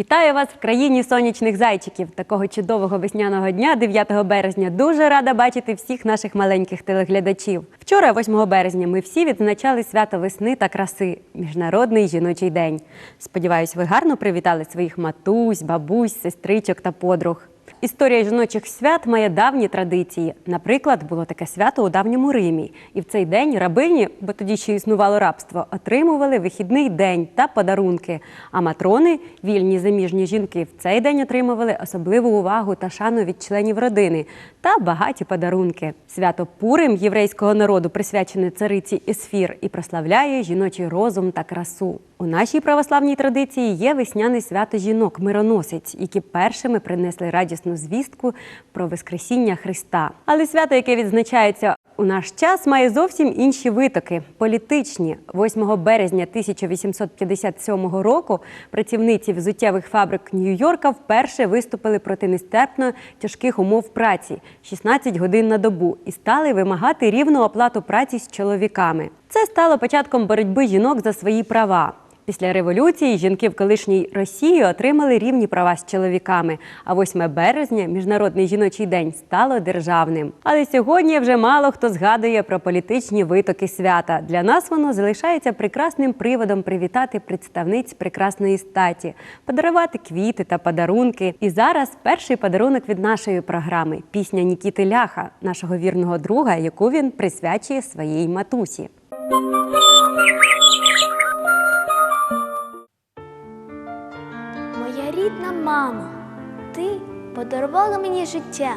Вітаю вас в країні сонячних зайчиків. Такого чудового весняного дня, 9 березня. Дуже рада бачити всіх наших маленьких телеглядачів. Вчора, 8 березня, ми всі відзначали свято весни та краси Міжнародний жіночий день. Сподіваюсь, ви гарно привітали своїх матусь, бабусь, сестричок та подруг. Історія жіночих свят має давні традиції. Наприклад, було таке свято у давньому Римі, і в цей день рабині, бо тоді ще існувало рабство, отримували вихідний день та подарунки. А матрони, вільні заміжні жінки, в цей день отримували особливу увагу та шану від членів родини та багаті подарунки. Свято Пурим єврейського народу присвячене цариці Есфір і прославляє жіночий розум та красу. У нашій православній традиції є весняне свято жінок, мироносець, які першими принесли радісну звістку про Воскресіння Христа. Але свято, яке відзначається у наш час, має зовсім інші витоки політичні. 8 березня 1857 року працівниці взуттєвих фабрик Нью-Йорка вперше виступили проти нестерпно тяжких умов праці 16 годин на добу і стали вимагати рівну оплату праці з чоловіками. Це стало початком боротьби жінок за свої права. Після революції жінки в колишній Росії отримали рівні права з чоловіками. А 8 березня, міжнародний жіночий день, стало державним. Але сьогодні вже мало хто згадує про політичні витоки свята. Для нас воно залишається прекрасним приводом привітати представниць прекрасної статі, подарувати квіти та подарунки. І зараз перший подарунок від нашої програми пісня Нікіти Ляха, нашого вірного друга, яку він присвячує своїй матусі. Мамо, ти подарувала мені життя.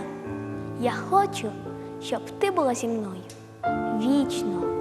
Я хочу, щоб ти була зі мною вічно.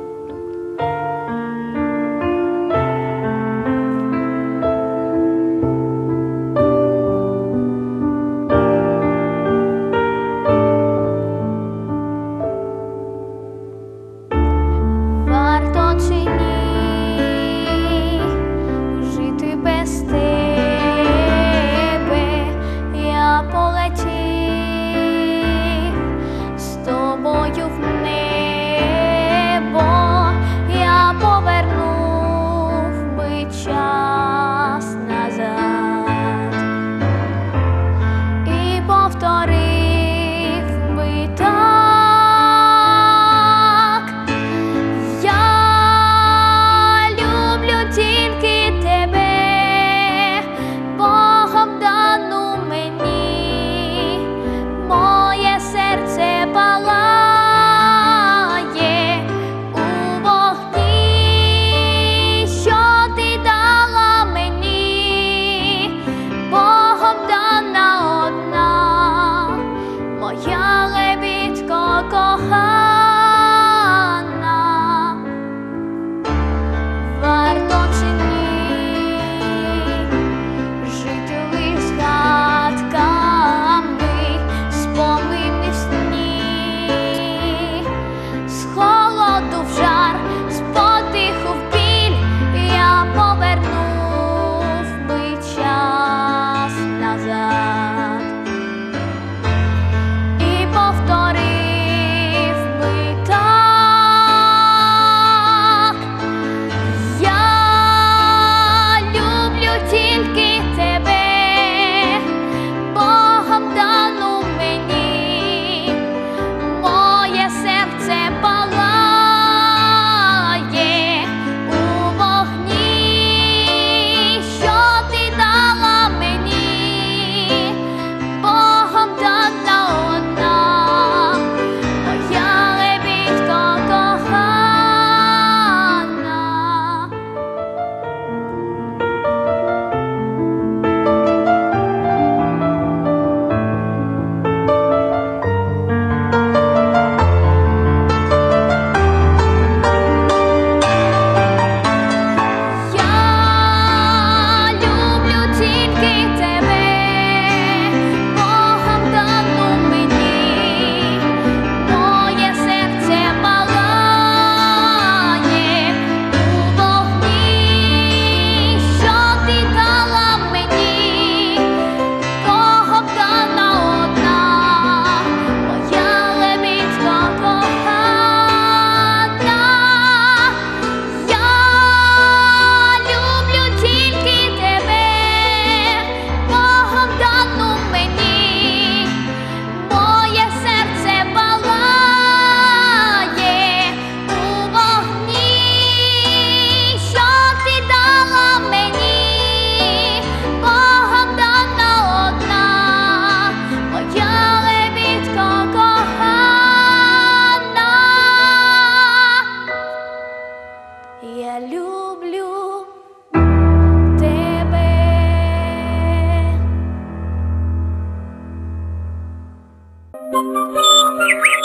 啊！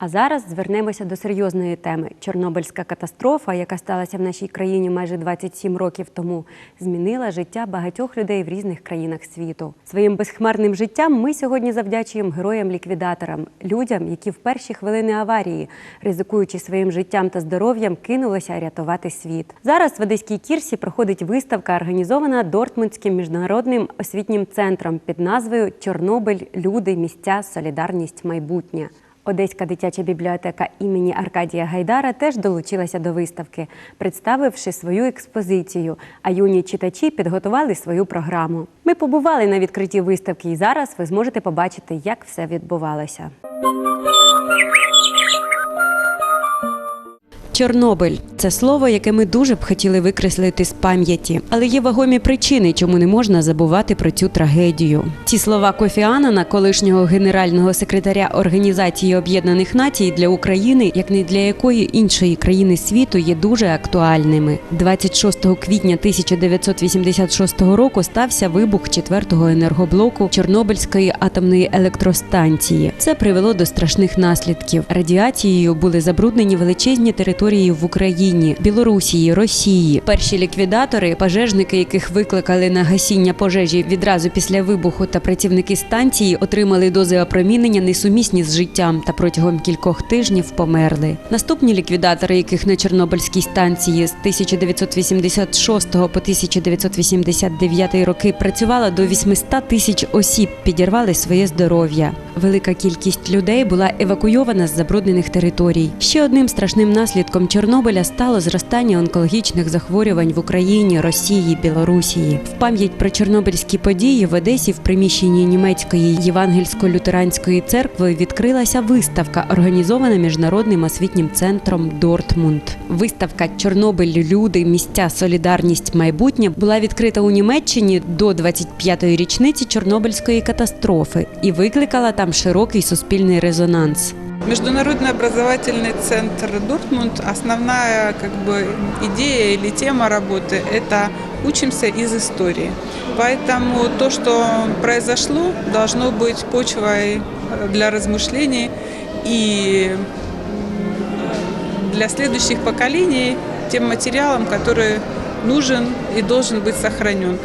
А зараз звернемося до серйозної теми. Чорнобильська катастрофа, яка сталася в нашій країні майже 27 років тому, змінила життя багатьох людей в різних країнах світу. Своїм безхмарним життям ми сьогодні завдячуємо героям-ліквідаторам, людям, які в перші хвилини аварії, ризикуючи своїм життям та здоров'ям, кинулися рятувати світ. Зараз в Одеській кірсі проходить виставка, організована Дортмундським міжнародним освітнім центром під назвою Чорнобиль, люди, місця, солідарність, майбутнє. Одеська дитяча бібліотека імені Аркадія Гайдара теж долучилася до виставки, представивши свою експозицію. А юні читачі підготували свою програму. Ми побували на відкритті виставки, і зараз ви зможете побачити, як все відбувалося. Чорнобиль це слово, яке ми дуже б хотіли викреслити з пам'яті, але є вагомі причини, чому не можна забувати про цю трагедію. Ці слова Кофі Аннана, колишнього генерального секретаря Організації Об'єднаних Націй для України, як не для якої іншої країни світу, є дуже актуальними. 26 квітня 1986 року стався вибух четвертого енергоблоку Чорнобильської атомної електростанції. Це привело до страшних наслідків. Радіацією були забруднені величезні території в Україні, Білорусії, Росії. Перші ліквідатори, пожежники, яких викликали на гасіння пожежі відразу після вибуху, та працівники станції отримали дози опромінення несумісні з життям та протягом кількох тижнів померли. Наступні ліквідатори, яких на Чорнобильській станції з 1986 по 1989 роки працювало до 800 тисяч осіб, підірвали своє здоров'я. Велика кількість людей була евакуйована з забруднених територій. Ще одним страшним наслідком Чорнобиля стало зростання онкологічних захворювань в Україні, Росії, Білорусії. В пам'ять про чорнобильські події в Одесі в приміщенні німецької євангельсько-лютеранської церкви відкрилася виставка, організована міжнародним освітнім центром Дортмунд. Виставка Чорнобиль, люди, місця, солідарність, майбутнє була відкрита у Німеччині до 25-ї річниці Чорнобильської катастрофи і викликала там широкий суспільний резонанс. Международный образовательный центр Дортмунд, основная как бы идея или тема работы – это учимся из истории. Поэтому то, что произошло, должно быть почвой для размышлений и для следующих поколений тем материалом, который нужен и должен быть сохранен.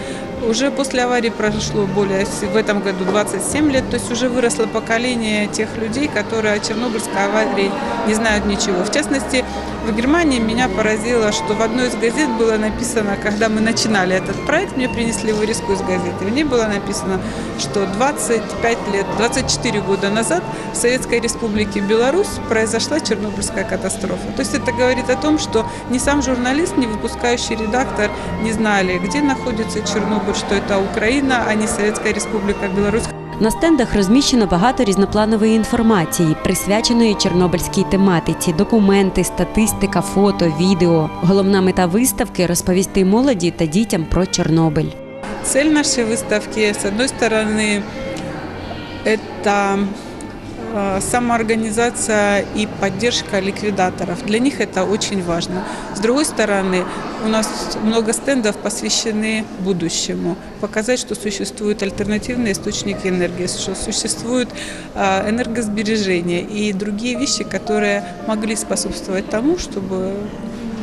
Уже после аварии прошло более, в этом году 27 лет, то есть уже выросло поколение тех людей, которые о Чернобыльской аварии не знают ничего. В частности, в Германии меня поразило, что в одной из газет было написано, когда мы начинали этот проект, мне принесли вырезку из газеты, в ней было написано, что 25 лет, 24 года назад в Советской Республике Беларусь произошла Чернобыльская катастрофа. То есть это говорит о том, что ни сам журналист, ни выпускающий редактор не знали, где находится Чернобыль, что это Украина, а не Советская Республика Беларусь. На стендах розміщено багато різнопланової інформації, присвяченої чорнобильській тематиці, документи, статистика, фото, відео. Головна мета виставки розповісти молоді та дітям про Чорнобиль. Цель нашей выставки, с одной стороны, это э, самоорганизация и поддержка ликвидаторов. Для них это очень важно. С другой стороны, у нас много стендов посвящены будущему. Показать, что существуют альтернативные источники энергии, что существует э, энергосбережение и другие вещи, которые могли способствовать тому, чтобы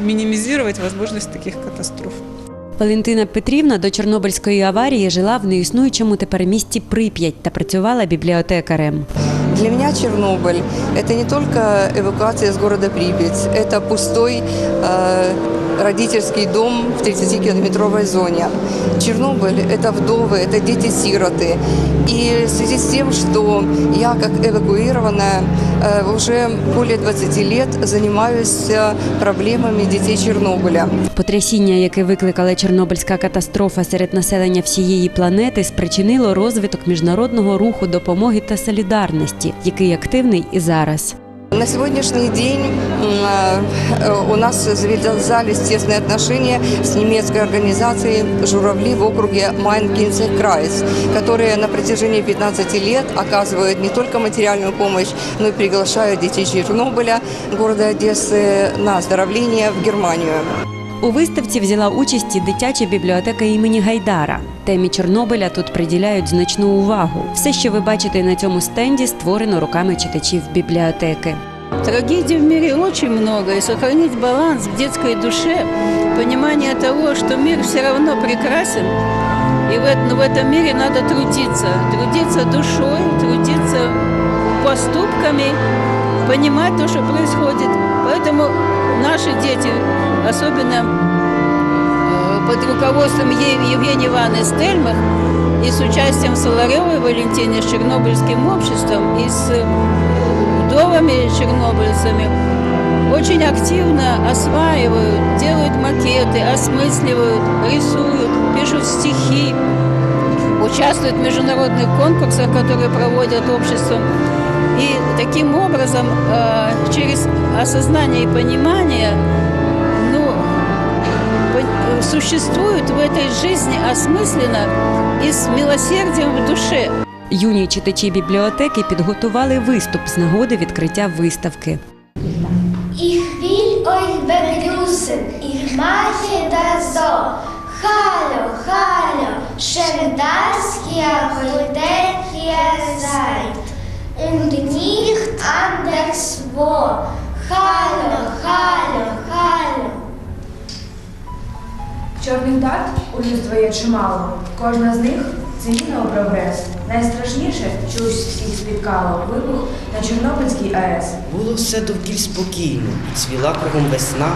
минимизировать возможность таких катастроф. Валентина Петрівна до Чорнобильської аварії жила в неіснуючому тепер місті Прип'ять та працювала бібліотекарем. Для меня Чернобыль – это не только эвакуация из города Припять, это пустой э, родительский дом в 30-километровой зоне. Чернобыль – это вдовы, это дети-сироты. И в связи с тем, что я, как эвакуированная, э, уже более 20 лет занимаюсь э, проблемами детей Чернобыля. Потрясіння, яке викликала Чорнобильська катастрофа серед населення всієї планети, спричинило розвиток міжнародного руху допомоги та солідарності, який активний і зараз. На сегодняшний день м, э, у нас завязались тесные отношения с немецкой организацией «Журавли» в округе Майн-Кинцех-Крайс, которые на протяжении 15 лет оказывают не только материальную помощь, но и приглашают детей Чернобыля, города Одессы, на оздоровление в Германию. У виставці взяла участь і дитяча бібліотека імені Гайдара. Темі Чорнобиля тут приділяють значну увагу. Все, що ви бачите на цьому стенді, створено руками читачів бібліотеки. Трагедий в мире очень много, и сохранить баланс в детской душе, понимание того, что мир все равно прекрасен, и в, эт- но в этом мире надо трудиться, трудиться душой, трудиться поступками, понимать то, что происходит. Поэтому наши дети, особенно э, под руководством Е- Евгении Ивановны Стельмах и с участием Соларевой Валентины с Чернобыльским обществом и с вдовами чернобыльцами очень активно осваивают, делают макеты, осмысливают, рисуют, пишут стихи, участвуют в международных конкурсах, которые проводят обществом. И таким образом, э, через осознание и понимание, ну, существуют в этой жизни осмысленно и с милосердием в душе. Юні читачі бібліотеки підготували виступ з нагоди відкриття виставки. Ich mache das so. Hallo, hallo, schön, dass ihr heute hier seid. Und nicht anderswo. Hallo, hallo, hallo. Чорних дат у людства є чимало. Кожна з них це міна прогрес. Найстрашніше, що всіх спіткало, вибух на Чорнобильській АЕС. Було все довкіль спокійно, цвіла кругом весна,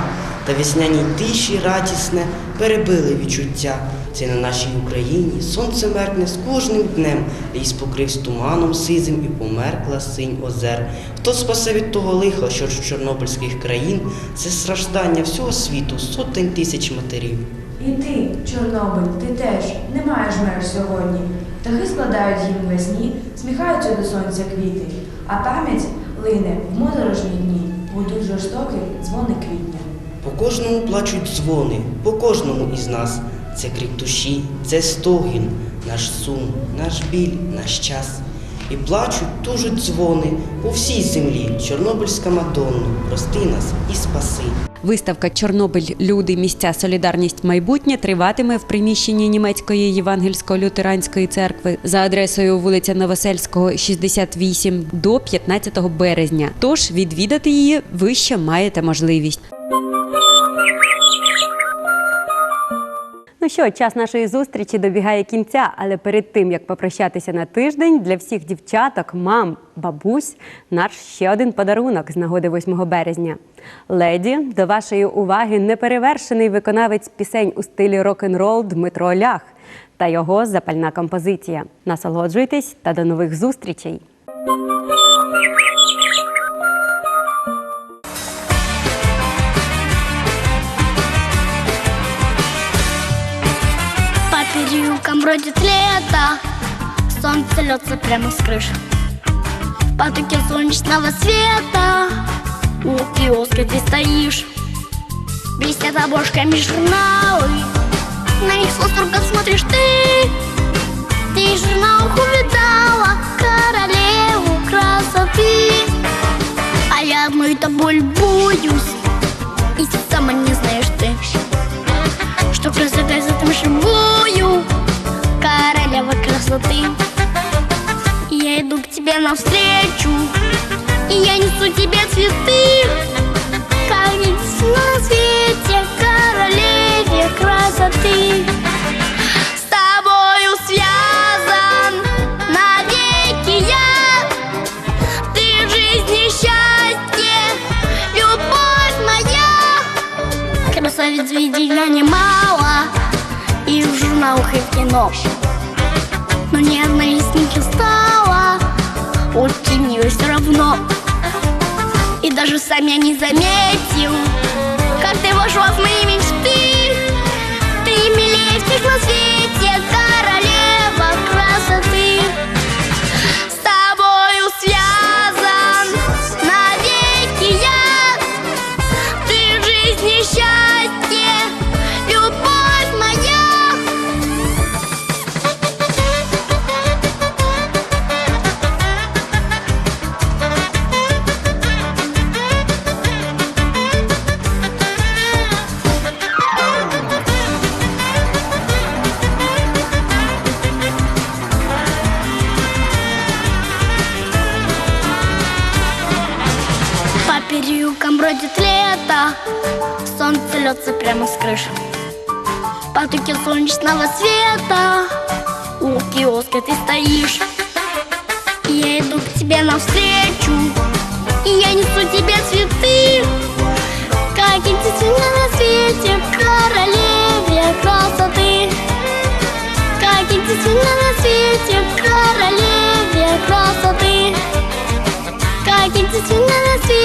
та весняній тиші радісне перебили відчуття. Це на нашій Україні сонце меркне з кожним днем, ліс покрився туманом сизим і померкла синь озер. Хто спасе від того лиха, що з чорнобильських країн, це страждання всього світу, сотень тисяч матерів. І ти, Чорнобиль, ти теж не маєш мер сьогодні. Птахи складають гімн весні, сміхаються до сонця квіти, а пам'ять лине в моторошні дні, гудуть жорстокі дзвони квітня. По кожному плачуть дзвони, по кожному із нас. Це крик душі, це стогін, наш сум, наш біль, наш час. І плачуть, тужуть дзвони по всій землі. Чорнобильська Мадонна, прости нас і спаси. Виставка Чорнобиль, люди, місця, солідарність, майбутнє триватиме в приміщенні німецької євангельсько-лютеранської церкви. За адресою вулиця Новосельського, 68 до 15 березня. Тож відвідати її ви ще маєте можливість. Ну що, час нашої зустрічі добігає кінця, але перед тим як попрощатися на тиждень, для всіх дівчаток, мам, бабусь, наш ще один подарунок з нагоди 8 березня. Леді, до вашої уваги неперевершений виконавець пісень у стилі рок-н-рол Дмитро Лях та його запальна композиція. Насолоджуйтесь та до нових зустрічей! Бродит лето, солнце льется прямо с крыш. В потоке солнечного света у киоска ты стоишь. Блестят обложками журналы, на них с восторгом смотришь ты. Ты в журналах увидала королеву красоты. А я одной тобой любуюсь, и сама не знаешь ты что красотой за тем живую Королева красоты. Я иду к тебе навстречу И я несу тебе цветы. Единственное на свете Королеве красоты. С тобою связан навеки я. Ты в жизни счастье, любовь моя. Красавиц видела немало И в журналах, и в кино Но ни одна из них не стала. Очень милой все равно. И даже сам я не заметил Как ты вошла в мои мечты Ты милее всех на свете Королева красоты Льется прямо с крыши. Потоки солнечного света У киоска ты стоишь. Я иду к тебе навстречу И я несу тебе цветы. Как единственная на свете Королеве красоты? Как единственная на свете Королеве красоты? Как единственная на свете